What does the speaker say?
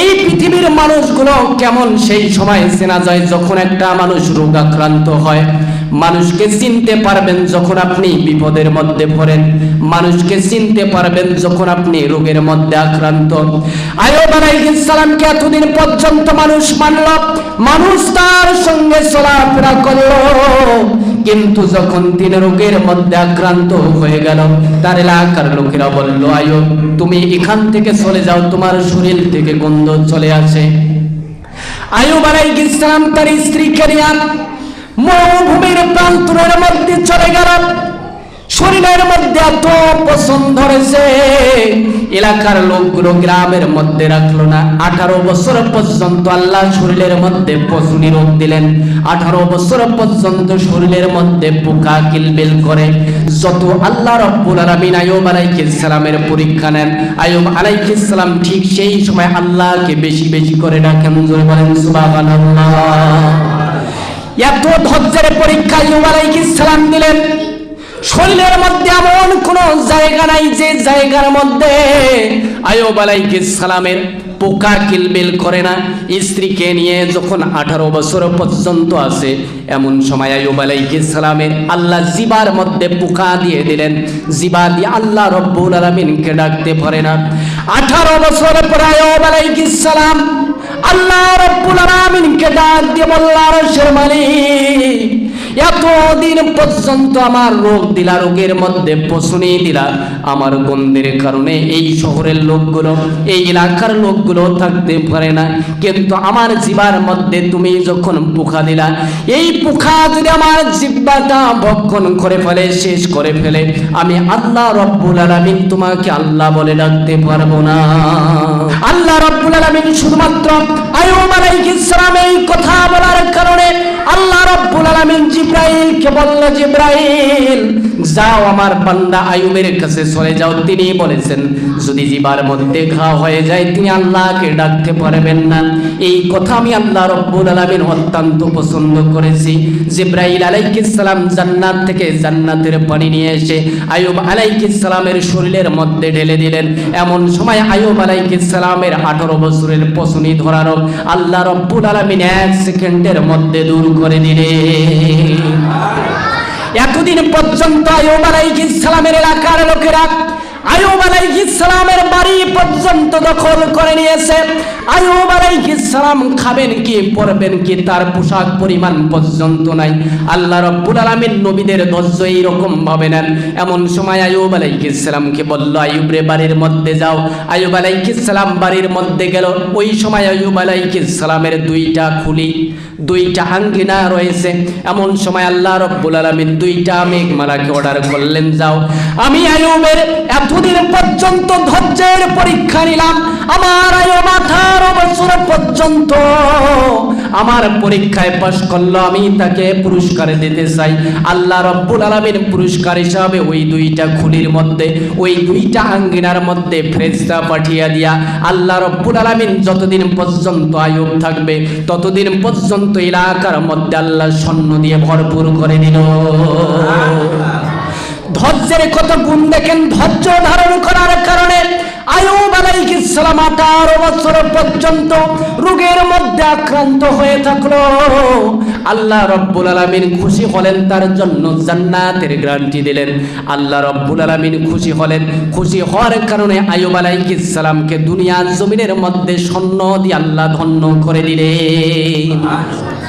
এই পৃথিবীর মানুষগুলো কেমন সেই সময় চেনা যায় যখন একটা মানুষ রোগ আক্রান্ত হয়। মানুষকে চিনতে পারবেন যখন আপনি বিপদের মধ্যে পড়েন। মানুষকে চিনতে পারবেন যখন আপনি রোগের মধ্যে আক্রান্ত। আয়ব আলাইহিস এতদিন পর্যন্ত মানুষ মানল? মানুষ তার সঙ্গে চলাফেরা করল। কিন্তু যখন তিনি রোগের মধ্যে আক্রান্ত হয়ে গেল, তার এলাকার লোকেরা বলল, আয়ো, তুমি এখান থেকে চলে যাও, তোমার শরীর থেকে গন্ধ চলে আসে। আয়ুব আলাইহিস গিসলাম তার স্ত্রী কেরিয়ান মরুভূমির প্রান্তরের মধ্যে চলে গেল। শরীরের মধ্যে এত পছন্দ ধরেছে এলাকার লোকগুলো গ্রামের মধ্যে রাখল না। আঠারো বছর পর্যন্ত আল্লাহ শরীরের মধ্যে পশুনি রোগ দিলেন। আঠারো বছর পর্যন্ত শরীরের মধ্যে পোকা কিলবিল করে। যত আল্লাহ রব্বুল আলামিন আয়ুব আলাইহিস সালামের পরীক্ষা নেন, আয়ুব আলাইহিস সালাম ঠিক সেই সময় আল্লাহকে বেশি বেশি করে ডাকেন। জোরে বলেন, সুবহানাল্লাহ। এত ধৈর্যের পরীক্ষা আইয়ুব আলাইহিস সালাম দিলেন। জায়গা নাই যে জায়গার মধ্যে আয়ুব আলাইহিস সালামের পোকা কিলবিল করে না। স্ত্রীকে নিয়ে যখন আঠারো বছর পর্যন্ত আছে, এমন সময় আয়ুব আলাইহিস সালামের আল্লাহ জিবার মধ্যে পোকা দিয়ে দিলেন। জিবা দিয়ে আল্লাহ রব্বুল আলামিনকে ডাকতে পারে না। আঠারো বছর পর আয়ুব আলাইহিস সালাম আল্লাহ রব্বুল আলামিনকে ডাক দিয়ে বলল, আরশের মালিক এতদিন পর্যন্ত আমার রোগ দিলা, রোগের মধ্যে পশুনি দিলা। আমার গন্ধের কারণে এই শহরের লোকগুলো, এই এলাকার লোকগুলো থাকতে পারে না। কিন্তু আমার জিবার মধ্যে তুমি যখন পোকা দিলা, এই পোকা যদি আমার জিব্বাটা ভক্ষণ করে ফেলে, শেষ করে ফেলে, আমি আল্লাহ রব্বুল আলামিন তোমাকে আল্লাহ বলে ডাকতে পারব না। আল্লাহ রব্বুল আলামিন শুধুমাত্র আয়ুব আলাইহিস জিব্রাইলকে বলল, জিব্রাইল, যাও আমার বান্দা আয়ুবের কাছে চলে যাও। তিনি বলেছেন, যদি জিবার মধ্যে ঘা হয়ে যায়, তিনি আল্লাহকে ডাকতে পারবেন না। এই কথা আমি আল্লাহ রব্বুল আলামিন অত্যন্ত পছন্দ করেছি। জিব্রাইল আলাইহিস সালাম জান্নাত থেকে জান্নাতের পানি নিয়ে এসে আয়ুব আলাইহিস সালামের শরীরের মধ্যে ঢেলে দিলেন। এমন সময় আয়ুব আলাইহিস সালামের 18 বছরের পছনি ধরানো আল্লাহ রব্বুল আলামিন এক সেকেন্ডের মধ্যে দূর করে দিলেন। এতদিন পর্যন্ত আয়ুব আলাইহিস সালামের এলাকার লোকেরা আয়ুব আলাইহিস সালামের বাড়ি পর্যন্ত দখল করে নিয়েছে। আয়ুব আলাইহিস সালাম খাবেন কি, পরবেন কি, তার পোশাক পরিমাণ পর্যন্ত নাই। আল্লাহ রাব্বুল আলামিন নবীদের ধৈর্য এইরকম ভাবে নেন। এমন সময় আয়ুব আলাইহিস সালামকে বলল, আয়ুব রে, বাড়ির মধ্যে যাও। আয়ুব আলাইহিস সালাম বাড়ির মধ্যে গেল। ওই সময় আয়ুব আলাইহিস সালামের দুইটা খুলি, দুইটা আঙ্গিনা রয়েছে। এমন সময় আল্লাহ রব্বুল আলামিন দুইটা মেঘমালাকে অর্ডার করলেন, যাও। আমি আয়ুবের এতদিন পর্যন্ত ধৈর্যের পরীক্ষা নিলাম। আমার আয়ু মাথার বছর পর্যন্ত। আমার পরীক্ষায় পাশ করল, আমি তাকে পুরস্কার দিতে চাই। আল্লাহ রব্বুল আলামিন পুরস্কার হিসাবে ওই দুইটা খুলির মধ্যে, ওই দুইটা আঙ্গিনার মধ্যে ফেরেশতা পাঠিয়ে দিয়া আল্লাহ রব্বুল আলামিন যতদিন পর্যন্ত আয়ুব থাকবে, ততদিন পর্যন্ত এলাকার মধ্যে আল্লাহ স্বর্ণ দিয়ে ভরপুর করে দিল। ধৈর্যের কত গুণ দেখেন, ধৈর্য ধারণ করার কারণে আয়ুব আলাইহিস সালাম 18 বছর পর্যন্ত রোগের মধ্যে আক্রান্ত থাকল। আল্লাহ রব্বুল আলামিন খুশি হলেন, তার জন্য জান্নাতের দিলেন। খুশি হলেন, খুশি হওয়ার কারণে দুনিয়ার জমিনের মধ্যে স্বর্ণ দিয়ে আল্লাহ ধন্য করে দিলেন।